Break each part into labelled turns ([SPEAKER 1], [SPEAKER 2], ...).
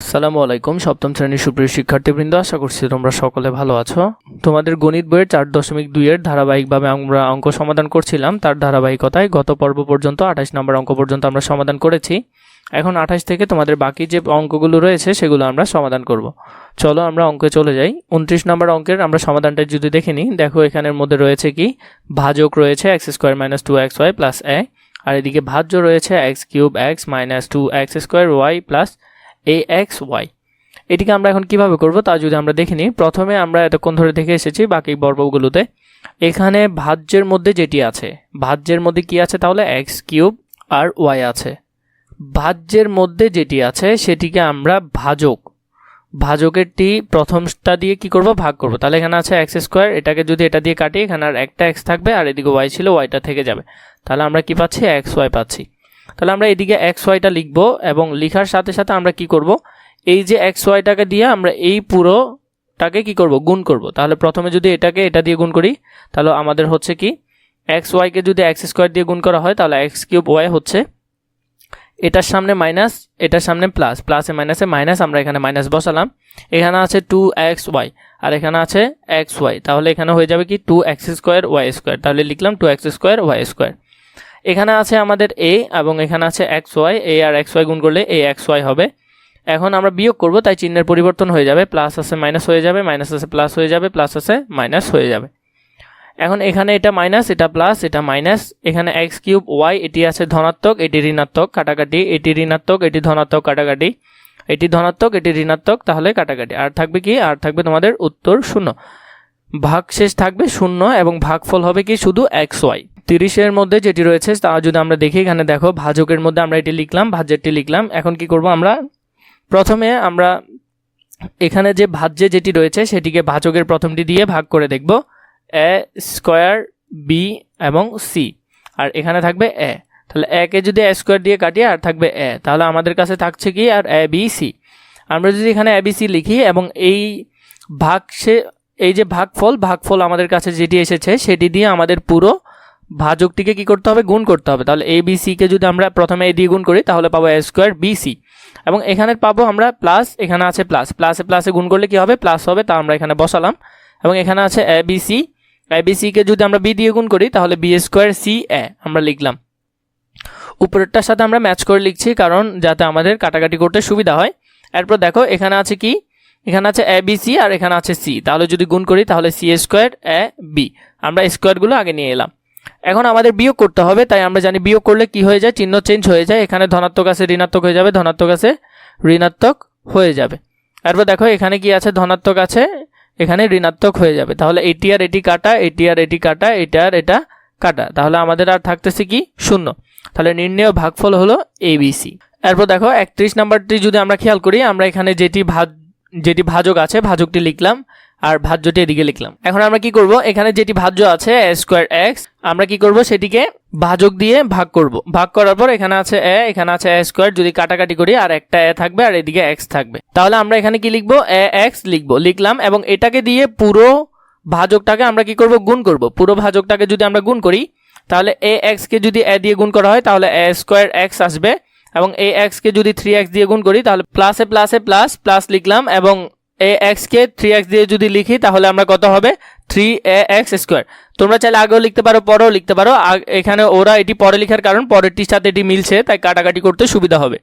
[SPEAKER 1] আসসালামু আলাইকুম, সপ্তম শ্রেণির সুপ্রিয় শিক্ষার্থীবৃন্দ, আশা করছি তোমরা সকলে ভালো আছো। তোমাদের গণিত বইয়ের চার দশমিক দুইয়ের ধারাবাহিকভাবে আমরা অঙ্ক সমাধান করছিলাম। তার ধারাবাহিকতায় গত পর্ব পর্যন্ত আঠাশ নম্বর অঙ্ক পর্যন্ত আমরা সমাধান করেছি। এখন আঠাশ থেকে তোমাদের বাকি যে অঙ্কগুলো রয়েছে, সেগুলো আমরা সমাধান করব। চলো আমরা অঙ্কে চলে যাই। উনত্রিশ নম্বর অঙ্কের আমরা সমাধানটা যদি দেখে নিই, দেখো এখানের মধ্যে রয়েছে কি? ভাজক রয়েছে x square minus two x y plus a, আর এদিকে ভাজ্য রয়েছে x cube x minus two x square y plus a x y এটিকে আমরা এখন কীভাবে করব তা যদি আমরা দেখে নিই। প্রথমে আমরা এতক্ষণ ধরে দেখে এসেছি বাকি বর্গগুলোতে। এখানে ভাজ্যের মধ্যে যেটি আছে, ভাজ্যের মধ্যে কি আছে তাহলে? এক্স কিউব আর ওয়াই আছে। ভাজ্যের মধ্যে যেটি আছে, সেটিকে আমরা ভাজক। ভাজকেরটি প্রথমটা দিয়ে কি করব? ভাগ করব। তাহলে এখানে আছে এক্স স্কোয়ার এটাকে যদি এটা দিয়ে কাটি, এখানে আর একটা এক্স থাকবে, আর এদিকে ওয়াই ছিল ওয়াইটা থেকে যাবে। তাহলে আমরা কি পাচ্ছি? এক্স ওয়াই পাচ্ছি। তাহলে আমরা এদিকে এক্স ওয়াইটা লিখব এবং লিখার সাথে সাথে আমরা কি করব? এই যে এক্স ওয়াইটাকে দিয়ে আমরা এই পুরোটাকে কি করব? গুণ করব। তাহলে প্রথমে যদি এটাকে এটা দিয়ে গুণ করি, তাহলে আমাদের হচ্ছে কি? এক্স ওয়াইকে যদি এক্স স্কোয়ার দিয়ে গুণ করা হয়, তাহলে এক্স কিউব ওয়াই হচ্ছে এটার সামনে মাইনাস এটার সামনে প্লাস প্লাসে মাইনাসে মাইনাস আমরা এখানে মাইনাস বসালাম। এখানে আছে টু এক্স ওয়াই আর এখানে আছে এক্স ওয়াই তাহলে এখানে হয়ে যাবে কি? Two x square y square তাহলে লিখলাম two x square y square এখানে আছে আমাদের এ এবং এখানে আছে এক্স ওয়াই এ আর এক্স ওয়াই গুণ করলে এ এক্স ওয়াই হবে। এখন আমরা বিয়োগ করব, তাই চিহ্নের পরিবর্তন হয়ে যাবে প্লাস আছে মাইনাস হয়ে যাবে মাইনাস আছে প্লাস হয়ে যাবে প্লাস আছে মাইনাস হয়ে যাবে। এখন এখানে এটা মাইনাস এটা প্লাস এটা মাইনাস এখানে এক্স কিউব ওয়াই এটি আছে ধনাত্মক, এটি ঋণাত্মক, কাটাকাটি। এটি ঋণাত্মক, এটি ধনাত্মক, কাটাকাটি। এটি ধনাত্মক, এটি ঋণাত্মক, তাহলে কাটাকাটি। আর থাকবে কি? আর থাকবে তোমাদের উত্তর শূন্য। ভাগ শেষ থাকবে শূন্য এবং ভাগফল হবে কি? শুধু এক্স ওয়াই তিরিশের মধ্যে যেটি রয়েছে, তা যদি আমরা দেখি, এখানে দেখো, ভাজকের মধ্যে আমরা এটি লিখলাম, ভাজ্যেরটি লিখলাম। এখন কি করব আমরা? প্রথমে আমরা এখানে যে ভাজ্যে যেটি রয়েছে, সেটিকে ভাজকের প্রথমটি দিয়ে ভাগ করে দেখব। এ স্কোয়ার বি এবং সি। আর এখানে থাকবে এ। তাহলে একে যদি এ স্কোয়ার দিয়ে কাটি, আর থাকবে এ। তাহলে আমাদের কাছে থাকছে কি? আর এ, বি, সি। আমরা যদি এখানে এ, বি, সি লিখি, এবং এই ভাগ সে এই যে ভাগফল ভাগফল আমাদের কাছে যেটি এসেছে, সেটি দিয়ে আমাদের পুরো ভাজকটিকে কি করতে হবে? গুণ করতে হবে। তাহলে এ বি যদি আমরা প্রথমে এ দিয়ে গুণ করি, তাহলে পাবো এ স্কোয়ার বি সি এবং এখানে পাবো আমরা প্লাস এখানে আছে প্লাস প্লাসে প্লাসে গুণ করলে কি হবে? প্লাস হবে, তা আমরা এখানে বসালাম। এবং এখানে আছে এ বি সি যদি আমরা বি দিয়ে গুণ করি, তাহলে বি স্কোয়ার সি এ আমরা লিখলাম। উপরেরটার সাথে আমরা ম্যাচ করে লিখছি, কারণ যাতে আমাদের কাটাকাটি করতে সুবিধা হয়। এরপর দেখো, এখানে আছে কি? এখানে আছে এ বি সি আর এখানে আছে সি তাহলে যদি গুণ করি, তাহলে সি স্কোয়ার এ বি আমরা স্কোয়ারগুলো আগে নিয়ে এলাম। এখন আমাদের বিয়োগ করতে হবে, তাই আমরা জানি বিয়োগ করলে কি হয়ে যায়? চিহ্ন চেঞ্জ হয়ে যায়। এখানে ধনাত্মক আছে, ঋণাত্মক হয়ে যাবে, ধনাত্মক আছে, ঋণাত্মক হয়ে যাবে। এরপর দেখো, এখানে কি আছে? ধনাত্মক আছে, এখানে ঋণাত্মক হয়ে যাবে। তাহলে এটি আর এটি কাটা, এটি আর এটি কাটা, এটা আর এটা কাটা। তাহলে আমাদের আর থাকতেছে কি? শূন্য। তাহলে নির্ণয় ভাগফল হলো এবিসি এরপর দেখো, একত্রিশ নাম্বারটি যদি আমরা খেয়াল করি, আমরা এখানে যেটি ভাজ যেটি ভাজক আছে, ভাজকটি লিখলাম আর ভাজ্যটি এদিকে লিখলাম। এখন আমরা কি করব? এখানে যেটি ভাজ্য আছে স্কোয়ার এক্স আমরা কি করব? সেটিকে ভাজক দিয়ে ভাগ করব। ভাগ করার পর এখানে আছে এ এখানে আছে এ স্কোয়ার যদি কাটাকাটি করি আর একটা এ থাকবে আর এদিকে এক্স থাকবে। তাহলে আমরা এখানে কি লিখব? এ এক্স লিখব। লিখলাম এবং এটাকে দিয়ে পুরো ভাজকটাকে আমরা কি করব? গুণ করব। পুরো ভাজকটাকে যদি আমরা গুণ করি, তাহলে এ এক্সকে যদি এ দিয়ে গুণ করা হয়, তাহলে এ স্কোয়ার এক্স আসবে। এবং এ এক্সকে যদি থ্রি এক্স দিয়ে গুণ করি, তাহলে প্লাসে প্লাসে প্লাস প্লাস লিখলাম এবং এ এক্সকে থ্রি এক্স দিয়ে যদি লিখি, তাহলে আমরা কত হবে? থ্রি এ এক্স স্কোয়ার তোমরা চাইলে আগেও লিখতে পারো, পরেও লিখতে পারো। এখানে ওরা এটি পরে লেখার কারণ, পরেরটির সাথে এটি মিলছে, তাই কাটাকাটি করতে সুবিধা হবে।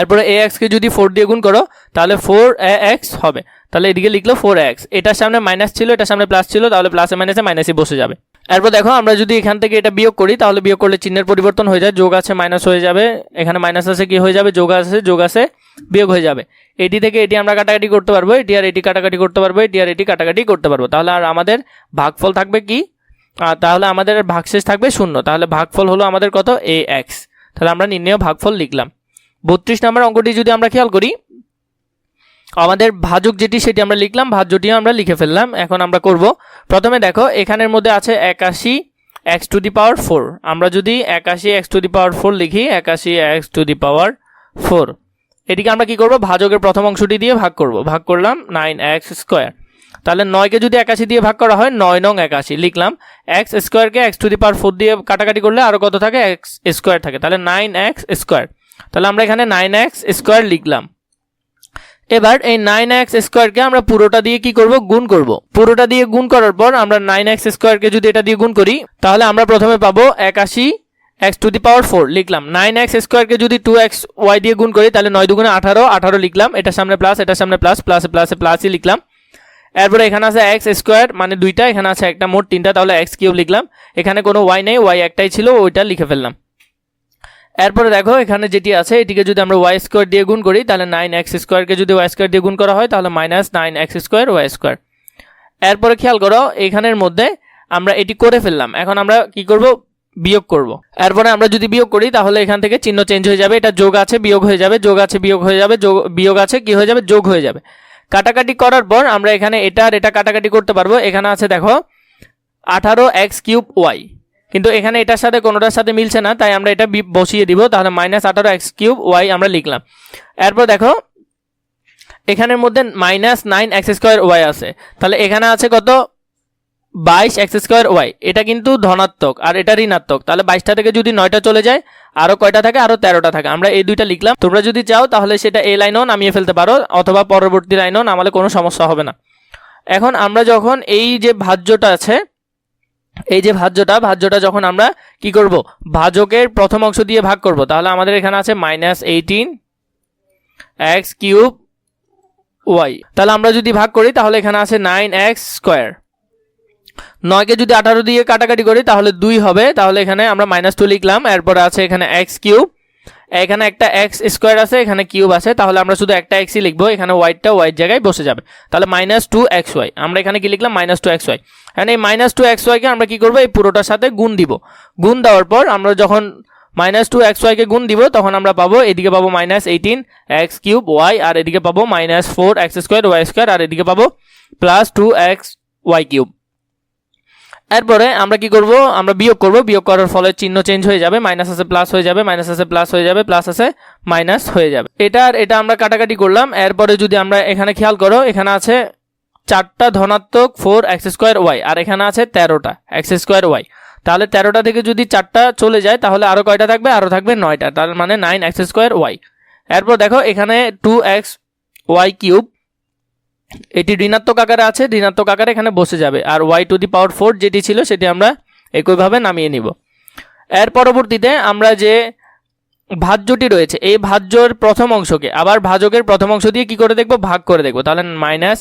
[SPEAKER 1] এরপরে এ এক্সকে যদি ফোর দিয়ে গুণ করো, তাহলে ফোর এ এক্স হবে। তাহলে এদিকে লিখলো ফোর এক্স এটার সামনে মাইনাস ছিল, এটার সামনে প্লাস ছিল, তাহলে প্লাসে মাইনাসে মাইনাসে বসে যাবে। এরপর দেখো, আমরা যদি এখান থেকে এটা বিয়োগ করি, তাহলে বিয়োগ করলে চিহ্নের পরিবর্তন হয়ে যায়। যোগ আছে মাইনাস হয়ে যাবে। এখানে মাইনাস আছে, কি হয়ে যাবে? যোগ আছে যোগ আছে। বিয়োগ হয়ে যাবে। এটি থেকে এটি আমরা কাটাকাটি করতে পারব, এটি আর এটি কাটাকাটি করতে পারব, এটি আর এটি কাটাকাটি করতে পারব। তাহলে আর আমাদের ভাগফল থাকবে কি? তাহলে আমাদের ভাগশেষ থাকবে শূন্য। তাহলে ভাগফল হলো আমাদের কত? এ এক্স তাহলে আমরা নির্ণয় ভাগফল লিখলাম। বত্রিশ নম্বর অঙ্কটি যদি আমরা খেয়াল করি, আমাদের ভাজক যেটি সেটি আমরা লিখলাম, ভাজ্যটিও আমরা লিখে ফেললাম। এখন আমরা করব, প্রথমে দেখো, এখানের মধ্যে আছে একাশি x to the power four আমরা যদি একাশি x to the power four লিখি, একাশি x to the power four এটিকে আমরা কি করব? ভাজকের প্রথম অংশটি দিয়ে ভাগ করব। ভাগ করলাম নাইন এক্স স্কোয়ার তাহলে নয়কে যদি একাশি দিয়ে ভাগ করা হয়, নয় নং একাশি। লিখলাম এক্স স্কোয়ারকে x to the power four দিয়ে কাটাকাটি করলে আরও কত থাকে? এক্স স্কোয়ার থাকে। তাহলে নাইন এক্স স্কোয়ার তাহলে আমরা এখানে নাইন এক্স স্কোয়ার লিখলাম। এবার এই নাইন এক্স স্কোয়ারকে আমরা পুরোটা দিয়ে কি করব? গুণ করব। পুরোটা দিয়ে গুণ করার পর আমরা নাইন এক্স স্কোয়ারকে যদি এটা দিয়ে গুণ করি, তাহলে আমরা প্রথমে পাবো একাশি x to the power four লিখলাম। নাইন এক্স স্কোয়ারকে যদি টু এক্স ওয়াই দিয়ে গুণ করি, তাহলে নয় দুগুণে আঠারো আঠারো লিখলাম। এটার সামনে প্লাস এটার সামনে প্লাস প্লাস প্লাসে প্লাসই লিখলাম। এরপরে এখানে আছে এক্স স্কোয়ার মানে দুইটা, এখানে আছে একটা, মোট তিনটা, তাহলে এক্স কিউব লিখলাম। এখানে কোনো ওয়াই নেই ওয়াই একটাই ছিল, ওইটা লিখে ফেললাম। এরপরে দেখো, এখানে যেটি আছে, এটিকে যদি আমরা ওয়াই স্কোয়ার দিয়ে গুণ করি, তাহলে নাইন এক্স স্কোয়ারকে যদি ওয়াই স্কোয়ার দিয়ে গুণ করা হয়, তাহলে minus nine x square y square এরপরে খেয়াল করো, এখানের মধ্যে আমরা এটি করে ফেললাম। এখন আমরা কি করব? বিয়োগ করব। এরপরে আমরা যদি বিয়োগ করি, তাহলে এখান থেকে চিহ্ন চেঞ্জ হয়ে যাবে। এটা যোগ আছে, বিয়োগ হয়ে যাবে, যোগ আছে, বিয়োগ হয়ে যাবে, যোগ, বিয়োগ আছে, কি হয়ে যাবে, যোগ হয়ে যাবে। কাটাকাটি করার পর আমরা এখানে এটা আর এটা কাটাকাটি করতে পারব। এখানে আছে দেখো, আঠারো এক্স কিউব ওয়াই। কিন্তু এখানে এটার সাথে কোনোটার সাথে মিলছে না, তাই আমরা এটা বসিয়ে দিব। তাহলে মাইনাস আঠারো এক্স কিউব ওয়াই আমরা লিখলাম। এরপর দেখো, এখানের মধ্যে minus nine x square y আছে। তাহলে এখানে আছে কত? বাইশ এক্স স্কোয়ার ওয়াই। এটা কিন্তু ধনাত্মক, আর এটা ঋণাত্মক। তাহলে বাইশটা থেকে যদি নয়টা চলে যায় আরও কয়টা থাকে? আরও তেরোটা থাকে। আমরা এই দুইটা লিখলাম। তোমরা যদি চাও, তাহলে সেটা এই লাইনও নামিয়ে ফেলতে পারো, অথবা পরবর্তী লাইনও নামালে কোনো সমস্যা হবে না। এখন আমরা যখন এই যে ভাজ্যটা আছে, এই যে ভাজ্যটা ভাজ্যটা যখন আমরা কি করব? ভাজকের প্রথম অংশ দিয়ে ভাগ করব। তাহলে আমাদের এখানে আছে minus eighteen x cube y. তাহলে আমরা যদি ভাগ করি, তাহলে এখানে আছে নাইন এক্স স্কোয়ার। নয়কে যদি আঠারো দিয়ে কাটাকাটি করি, তাহলে দুই হবে। তাহলে এখানে আমরা মাইনাস টু লিখলাম। এরপরে আছে এখানে এক্স কিউব এখানে একটা এক্স স্কোয়ার আছে, এখানে কিউব আছে। তাহলে আমরা শুধু একটা এক্সই লিখব। এখানে ওয়াইটটা ওয়াইট জায়গায় বসে যাবে। তাহলে মাইনাস টু এক্স ওয়াই আমরা এখানে কি লিখলাম? মাইনাস টু এক্স ওয়াই এখানে এই মাইনাস টু এক্স ওয়াইকে আমরা কি করব? এই পুরোটার সাথে গুণ দিব। গুণ দেওয়ার পর আমরা যখন মাইনাস টু এক্স ওয়াইকে গুণ দিব, তখন আমরা পাবো, এদিকে পাবো minus eighteen x cube y আর এদিকে পাবো minus four x square y square আর এদিকে পাবো plus two x y cube এরপরে আমরা কি করব? আমরা বিয়োগ করব। বিয়োগ করার ফলে চিহ্ন চেঞ্জ হয়ে যাবে। মাইনাস আছে প্লাস হয়ে যাবে। মাইনাস আছে প্লাস হয়ে যাবে। প্লাস আছে মাইনাস হয়ে যাবে। এটা আর এটা আমরা কাটাকাটি করলাম। এরপরে যদি আমরা এখানে খেয়াল করো, এখানে আছে চারটা ধনাত্মক ফোর এক্স স্কোয়ার ওয়াই আর এখানে আছে তেরোটা এক্স স্কোয়ার ওয়াই তাহলে তেরোটা থেকে যদি চারটা চলে যায়, তাহলে আরও কয়টা থাকবে? আরও থাকবে নয়টা। তার মানে নাইন এক্স স্কোয়ার ওয়াই এরপর দেখো, এখানে টু এক্স ওয়াই কিউব এটি ঋণাত্মক আকারে আছে, ঋণাত্মক আকারে এখানে বসে যাবে। আর y to the power four যেটি ছিল, সেটি আমরা একইভাবে নামিয়ে নিব। এর পরবর্তীতে আমরা যে ভাজ্যটি রয়েছে, এই ভাজ্যর প্রথম অংশকে, আবার ভাজকের প্রথম অংশ দিয়ে কি করে দেখব? ভাগ করে দেখব। তাহলে minus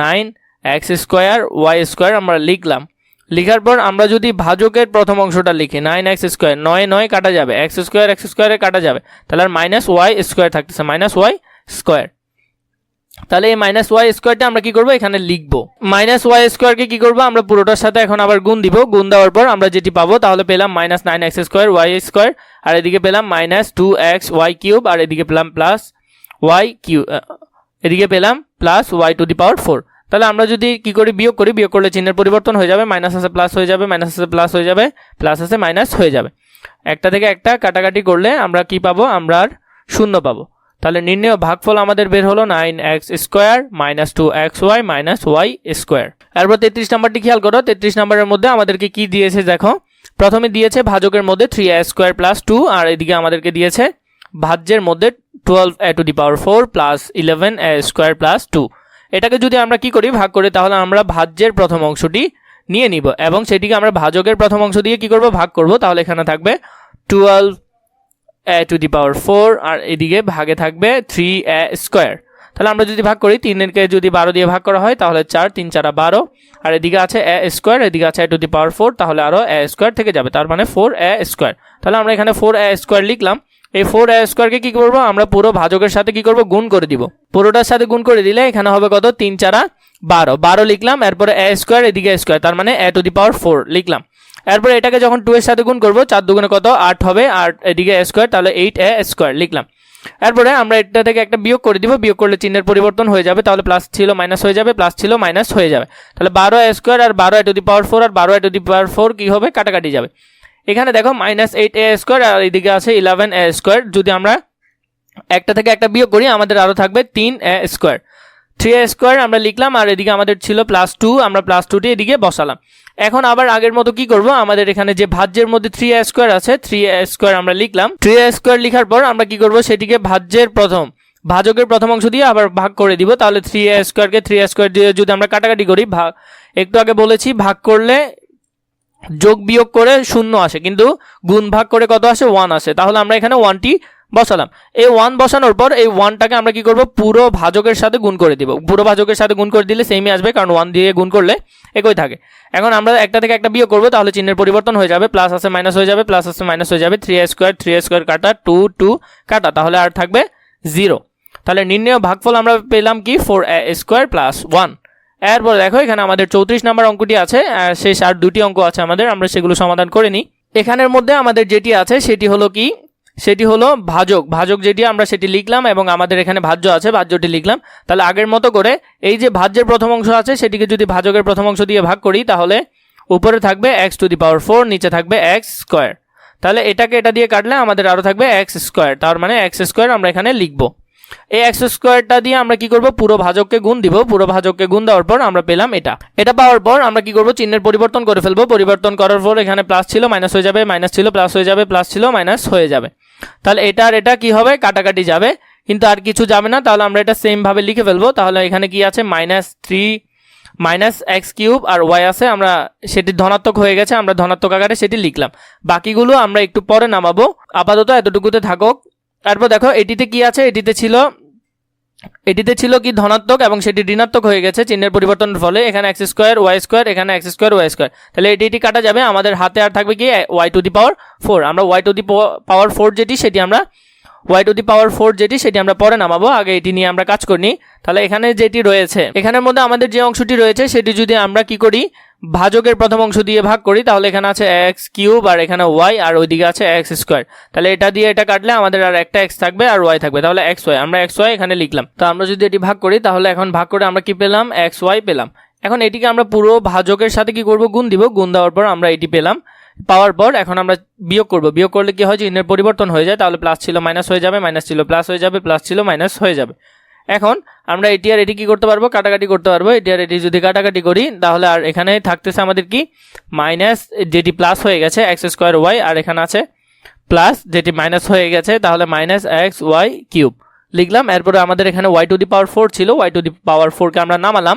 [SPEAKER 1] nine x square y square আমরা লিখলাম। লিখার পর আমরা যদি ভাজকের প্রথম অংশটা লিখি নাইন এক্স স্কোয়ার নয় নয় কাটা যাবে। এক্স স্কোয়ার এক্স স্কোয়ারে কাটা যাবে। তাহলে আর মাইনাস ওয়াই স্কোয়ার থাকতেছে মাইনাস ওয়াই স্কোয়ার তাহলে এই মাইনাস ওয়াই স্কোয়ারটা আমরা কি করব? এখানে লিখব। মাইনাস ওয়াই স্কোয়ারকে কি করব? আমরা পুরোটার সাথে এখন আবার গুণ দিব। গুণ দেওয়ার পর আমরা যেটি পাবো, তাহলে পেলাম minus nine x square y square আর এদিকে পেলাম minus two x y cube আর এদিকে পেলাম প্লাস ওয়াই কিউ এদিকে পেলাম plus y to the power four তাহলে আমরা যদি কি করি? বিয়োগ করি, বিয়োগ করলে চিহ্নের পরিবর্তন হয়ে যাবে। মাইনাস আছে প্লাস হয়ে যাবে। মাইনাস আছে প্লাস হয়ে যাবে। প্লাস আছে মাইনাস হয়ে যাবে। একটা থেকে একটা কাটাকাটি করলে আমরা কি পাবো? আমরা আর শূন্য পাবো। তাহলে নির্ণয় ভাগফল আমাদের বের হলো nine x square minus two x y minus y square এরপর তেত্রিশ নাম্বারটি খেয়াল করো, তেত্রিশ নাম্বারের মধ্যে আমাদেরকে কি দিয়েছে দেখো? প্রথমে দিয়েছে ভাজকের মধ্যে three a square plus two আর এদিকে আমাদেরকে দিয়েছে ভাজ্যের মধ্যে twelve a to the power four plus eleven a square plus two এটাকে যদি আমরা কি করি, ভাগ করি, তাহলে আমরা ভাজ্যের প্রথম অংশটি নিয়ে নিব এবং সেটিকে আমরা ভাজকের প্রথম অংশ দিয়ে কি করব? ভাগ করব। তাহলে এখানে থাকবে twelve a to the power four, আর এদিকে ভাগে থাকবে থ্রি এ স্কোয়ার। তাহলে আমরা যদি ভাগ করি তিনেরকে যদি বারো দিয়ে ভাগ করা হয়, তাহলে চার, তিন, চারা বারো। আর এদিকে আছে এ স্কোয়ার, এদিকে আছে এ টু দি পাওয়ার ফোর, তাহলে আরও এ স্কোয়ার থেকে যাবে, তার মানে ফোর এ স্কোয়ার। তাহলে আমরা এখানে ফোর এ স্কোয়ার লিখলাম। এই ফোর এ স্কোয়ারকে কি করব? আমরা পুরো ভাজকের সাথে কি করব? গুণ করে দিব। পুরোটার সাথে গুণ করে দিলে এখানে হবে কত? তিন, চারা বারো। বারো লিখলাম, এরপরে এ স্কোয়ার, এদিকে স্কোয়ার, তার মানে এ টু দি পাওয়ার ফোর লিখলাম। এরপর এটাকে যখন টু এর সাথে গুণ করব, চার দুগুণে কত? আট হবে, আর এদিকে স্কোয়ার তাহলে এইট এ স্কোয়ার লিখলাম। এরপরে আমরা এটা থেকে একটা বিয়োগ করে দিব, বিয়োগ করলে চিহ্নের পরিবর্তন হয়ে যাবে, তাহলে প্লাস ছিল মাইনাস হয়ে যাবে প্লাস ছিল মাইনাস হয়ে যাবে। তাহলে বারো এ স্কোয়ার আর বারো এ টু দি পাওয়ার ফোর আর বারো এ টু দি পাওয়ার ফোর কী হবে? কাটাকাটি যাবে। এখানে দেখো মাইনাস এইট এ স্কোয়ার আর এদিকে আছে ইলেভেন এ স্কোয়ার যদি আমরা একটা থেকে একটা বিয়োগ করি, আমাদের আরও থাকবে তিন a square three a square আমরা লিখলাম, আর এদিকে আমাদের ছিল প্লাস টু আমরা প্লাস টুটি এদিকে বসালাম। এখন আবার আগের মতো কি করব? আমাদের এখানে যে ভাজ্যের মধ্যে থ্রি এ স্কোয়ার আছে থ্রি এ স্কোয়ার আমরা লিখলাম। থ্রি এ স্কোয়ার লিখার পর আমরা কি করব? সেটিকে ভাজ্যের প্রথম, ভাজকের প্রথম অংশ দিয়ে আবার ভাগ করে দিব। তাহলে থ্রি এ স্কোয়ারকে থ্রি এ স্কোয়ার দিয়ে যদি আমরা কাটাকাটি করি ভাগ একটু আগে বলেছি, ভাগ করলে যোগ বিয়োগ করে শূন্য আসে, কিন্তু গুণ ভাগ করে কত আসে? ওয়ান আসে। তাহলে আমরা এখানে ওয়ানটি বসালাম। এই ওয়ান বসানোর পর এই ওয়ানটাকে আমরা কি করব? পুরো ভাজকের সাথে গুণ করে দিব। পুরো ভাজকের সাথে গুণ করে দিলে সেমই আসবে, কারণ ওয়ান দিয়ে গুণ করলে একই থাকে। এখন আমরা একটা থেকে একটা বিয়োগ করব, তাহলে চিহ্নের পরিবর্তন হয়ে যাবে প্লাস আছে মাইনাস হয়ে যাবে প্লাস আছে মাইনাস হয়ে যাবে থ্রি স্কোয়ার থ্রি স্কোয়ার কাটা টু টু কাটা, তাহলে আর থাকবে জিরো তাহলে নির্ণয় ভাগফল আমরা পেলাম কি? ফোর স্কোয়ার প্লাস ওয়ান এরপর দেখো, এখানে আমাদের চৌত্রিশ নাম্বার অঙ্কটি আছে শেষ আর দুটি অঙ্ক আছে আমাদের, আমরা সেগুলো সমাধান করে নিই। এখানের মধ্যে আমাদের যেটি আছে, সেটি হলো কি? সেটি হলো ভাজক। ভাজক যেটি আমরা সেটি লিখলাম এবং আমাদের এখানে ভাজ্য আছে, ভাজ্যটি লিখলাম। তাহলে আগের মতো করে এই যে ভাজ্যের প্রথম অংশ আছে, সেটিকে যদি ভাজকের প্রথম অংশ দিয়ে ভাগ করি, তাহলে উপরে থাকবে x to the power four নিচে থাকবে এক্স স্কোয়ার তাহলে এটাকে এটা দিয়ে কাটলে আমাদের আরও থাকবে এক্স স্কোয়ার তার মানে এক্স স্কোয়ার আমরা এখানে লিখব। এই এক্স স্কোয়ারটা দিয়ে আমরা কি করব? পুরো ভাজককে গুণ দিব। পুরো ভাজককে গুণ দেওয়ার পর আমরা পেলাম এটা। এটা পাওয়ার পর আমরা কি করব? চিহ্নের পরিবর্তন করে ফেলব। পরিবর্তন করার পর এখানে প্লাস ছিল মাইনাস হয়ে যাবে মাইনাস ছিল প্লাস হয়ে যাবে প্লাস ছিল মাইনাস হয়ে যাবে। তাহলে এটা আর এটা কি হবে? কাটাকাটি যাবে। কিন্তু আর কিছু যাবে না। তাহলে আমরা এটা সেমভাবে লিখে ফেলব। তাহলে এখানে কি আছে? Minus three minus x cube আর ওয়াই আছে। আমরা সেটি ধনাত্মক হয়ে গেছে। আমরা ধনাত্মক আকারে সেটি লিখলাম। বাকিগুলো আমরা একটু পরে নামাবো। আপাতত এতটুকুতে থাকুক। তারপর দেখো, এটিতে কি আছে? এটিতে ছিল এটিতে ছিল কি ধনাত্মক এবং সেটি ঋণাত্মক হয়ে গেছে, চিহ্নের পরিবর্তনের ফলে এখানে এক্স স্কোয়ার ওয়াই স্কোয়ার এখানে এক্স স্কোয়ার ওয়াই স্কোয়ার তাহলে এটি এটি কাটা যাবে, আমাদের হাতে আর থাকবে কি y to the power four আমরা y to the power four যেটি, সেটি আমরা y to the power four যেটি, সেটি আমরা পরে নামাবো, আগে এটি নিয়ে আমরা কাজ করি। তাহলে এখানে যেটি রয়েছে, এখানের মধ্যে আমাদের যে অংশটি রয়েছে, সেটি যদি আমরা কি করি, ভাজকের প্রথম অংশ দিয়ে ভাগ করি, তাহলে এখানে আছে এক্স কিউব আর এখানে ওয়াই আর ওইদিকে আছে এক্স স্কোয়ার তাহলে এটা দিয়ে এটা কাটলে আমাদের আর একটা এক্স থাকবে আর ওয়াই থাকবে। তাহলে এক্স ওয়াই আমরা এক্স ওয়াই এখানে লিখলাম। তো আমরা যদি এটি ভাগ করি, তাহলে এখন ভাগ করে আমরা কি পেলাম? এক্স ওয়াই পেলাম। এখন এটিকে আমরা পুরো ভাজকের সাথে কি করব? গুণ দিব। গুণ দেওয়ার পর আমরা এটি পেলাম। পাওয়ার পর এখন আমরা বিয়োগ করব। বিয়োগ করলে কি হয় চিহ্নের পরিবর্তন হয়ে যায়, তাহলে প্লাস ছিল মাইনাস হয়ে যাবে মাইনাস ছিল প্লাস হয়ে যাবে প্লাস ছিল মাইনাস হয়ে যাবে। এখন আমরা এটি আর এটি কি করতে পারব? কাটাকাটি করতে পারব। এটি আর এটি যদি কাটাকাটি করি, তাহলে আর এখানে থাকতেছে আমাদের কি? মাইনাস যেটি প্লাস হয়ে গেছে এক্স স্কোয়ার ওয়াই আর এখানে আছে প্লাস যেটি মাইনাস হয়ে গেছে, তাহলে মাইনাস এক্স ওয়াই কিউব লিখলাম, এরপরে আমাদের এখানে y to the power four ছিল। ওয়াই টু দি পাওয়ার ফোরকে আমরা নামালাম।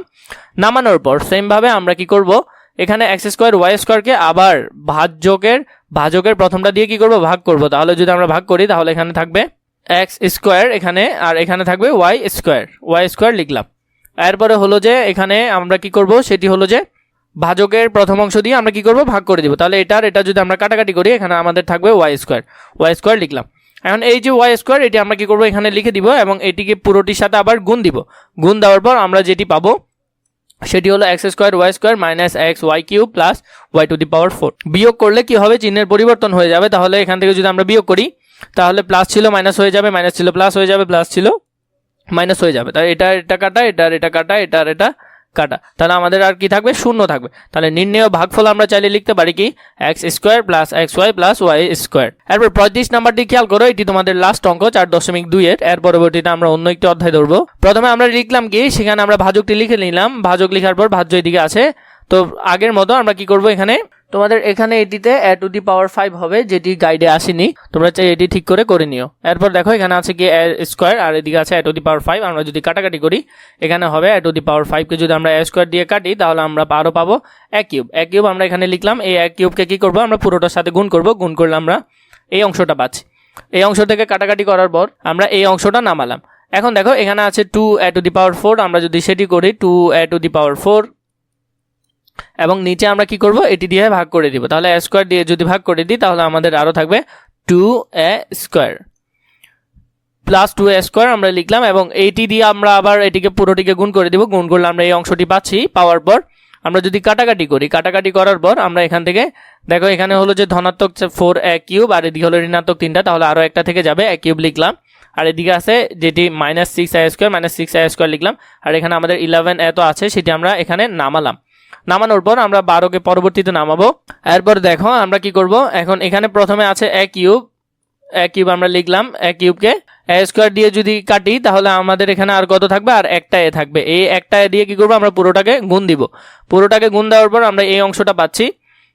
[SPEAKER 1] নামানোর পর সেমভাবে আমরা কি করব? এখানে এক্স স্কোয়ার ওয়াই স্কোয়ারকে আবার ভাজ্যকের ভাজকের প্রথমটা দিয়ে কি করব? ভাগ করব। তাহলে যদি আমরা ভাগ করি, তাহলে এখানে থাকবে এক্স স্কোয়ার এখানে, আর এখানে থাকবে ওয়াই স্কোয়ার ওয়াই স্কোয়ার লিখলাম। এরপরে হলো যে এখানে আমরা কি করব? সেটি হলো যে ভাজকের প্রথম অংশ দিয়ে আমরা কি করব? ভাগ করে দিব। তাহলে এটার, এটা যদি আমরা কাটাকাটি করি, এখানে আমাদের থাকবে ওয়াই স্কোয়ার ওয়াই স্কোয়ার লিখলাম। এখন এই যে ওয়াই স্কোয়ার এটি আমরা কি করব? এখানে লিখে দিব এবং এটিকে পুরোটির সাথে আবার গুণ দিব। গুণ দেওয়ার পর আমরা যেটি পাবো সেটি হলো x square y square minus x y cube plus y to the power four বিয়োগ করলে কি হবে? চিহ্নের পরিবর্তন হয়ে যাবে। তাহলে এখান থেকে যদি আমরা বিয়োগ করি, তাহলে প্লাস ছিল মাইনাস হয়ে যাবে মাইনাস ছিল প্লাস হয়ে যাবে প্লাস ছিল মাইনাস হয়ে যাবে। তাহলে এটা এটা কাটা এটার এটা কাটা এটার এটা কাটা। তাহলে আমাদের আর কি থাকবে? শূন্য থাকবে। তাহলে নির্ণয় ভাগফল আমরা চাইলে লিখতে পারি কি? X square plus x y plus y square এরপর পঁয়ত্রিশ নাম্বারটি খেয়াল করো, এটি তোমাদের লাস্ট অঙ্ক, চার দশমিক দুইয়ের এর পরবর্তীতে আমরা অন্য একটি অধ্যায় ধরবো। প্রথমে আমরা লিখলাম কি? সেখানে আমরা ভাজকটি লিখে নিলাম। ভাজক লিখার পর ভাজ্য এদিকে আছে। তো আগের মতো আমরা কি করব এখানে? তোমাদের এখানে এটিতে এ টু দি পাওয়ার ফাইভ হবে, যেটি গাইডে আসেনি। তোমরা চাই এটি ঠিক করে করে নিও। এরপর দেখো, এখানে আছে কি স্কোয়ার আর এদিকে আছে এ টু দি পাওয়ার ফাইভ আমরা যদি কাটাকাটি করি, এখানে হবে এ টু দি পাওয়ার ফাইভকে যদি আমরা এ স্কোয়ার দিয়ে কাটি, তাহলে আমরা আরও পাবো এক কিউব এক কিউব আমরা এখানে লিখলাম, এই এক কিউবকে কী করব? আমরা পুরোটার সাথে গুণ করব। গুণ করলে আমরা এই অংশটা পাচ্ছি। এই অংশ থেকে কাটাকাটি করার পর আমরা এই অংশটা নামালাম। এখন দেখো, এখানে আছে two a to the power four আমরা যদি সেটি করি two a to the power four এবং নিচে আমরা কি করব? এটি দিয়ে ভাগ করে দিব। তাহলে এ স্কোয়ার দিয়ে যদি ভাগ করে দিই, তাহলে আমাদের আরও থাকবে two a square plus two a square আমরা লিখলাম এবং এইটি দিয়ে আমরা আবার এটিকে পুরোটিকে গুণ করে দিব। গুণ করলে আমরা এই অংশটি পাচ্ছি পাওয়ার পর। আমরা যদি কাটাকাটি করি, কাটাকাটি করার পর আমরা এখান থেকে, দেখো এখানে হলো যে ধনাত্মক ফোর এ কিউব আর এদিকে হলো ঋণাত্মক তিনটা, তাহলে আরও একটা থেকে যাবে এ কিউব লিখলাম। আর এদিকে আছে যেটি minus six i square minus six i square লিখলাম। আর এখানে আমাদের ইলেভেন এ তো আছে, সেটি আমরা এখানে নামালাম। নামানোর পর আমরা বারোকে পরবর্তীতে নামাবো। এরপর দেখো, আমরা কি করব? এখন এখানে প্রথমে আছে এক কিউব। এক কিউব আমরা লিখলাম, এক কিউবকে এ স্কোয়ার দিয়ে যদি কাটি, তাহলে আমাদের এখানে আর কত থাকবে? আর একটা এ থাকবে। এই একটা এ দিয়ে কি করব? আমরা পুরোটাকে গুণ দিব। পুরোটাকে গুণ দেওয়ার পর আমরা এই অংশটা পাচ্ছি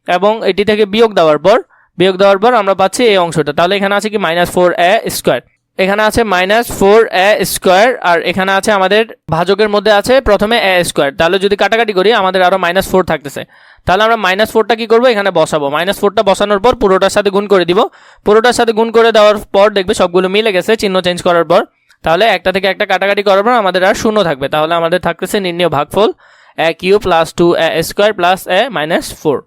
[SPEAKER 1] এবং এটি থেকে বিয়োগ দেওয়ার পর, বিয়োগ দেওয়ার পর আমরা পাচ্ছি এই অংশটা। তাহলে এখানে আছে কি? Minus four a square. এখানে আছে মাইনাস ফোর এ স্কোয়ার আর এখানে আছে আমাদের ভাজকের মধ্যে আছে প্রথমে এ স্কোয়ার তাহলে যদি কাটাকাটি করি, আমাদের আরও মাইনাস ফোর থাকতেছে। তাহলে আমরা মাইনাস ফোরটা কি করব? এখানে বসাবো। মাইনাস ফোরটা বসানোর পর পুরোটার সাথে গুণ করে দিব। পুরোটার সাথে গুণ করে দেওয়ার পর দেখবে সবগুলো মিলে গেছে, চিহ্ন চেঞ্জ করার পর। তাহলে একটা থেকে একটা কাটাকাটি করার পর আমাদের আর শূন্য থাকবে। তাহলে আমাদের থাকতেছে নির্ণয় ভাগফল a q plus two a square plus a minus four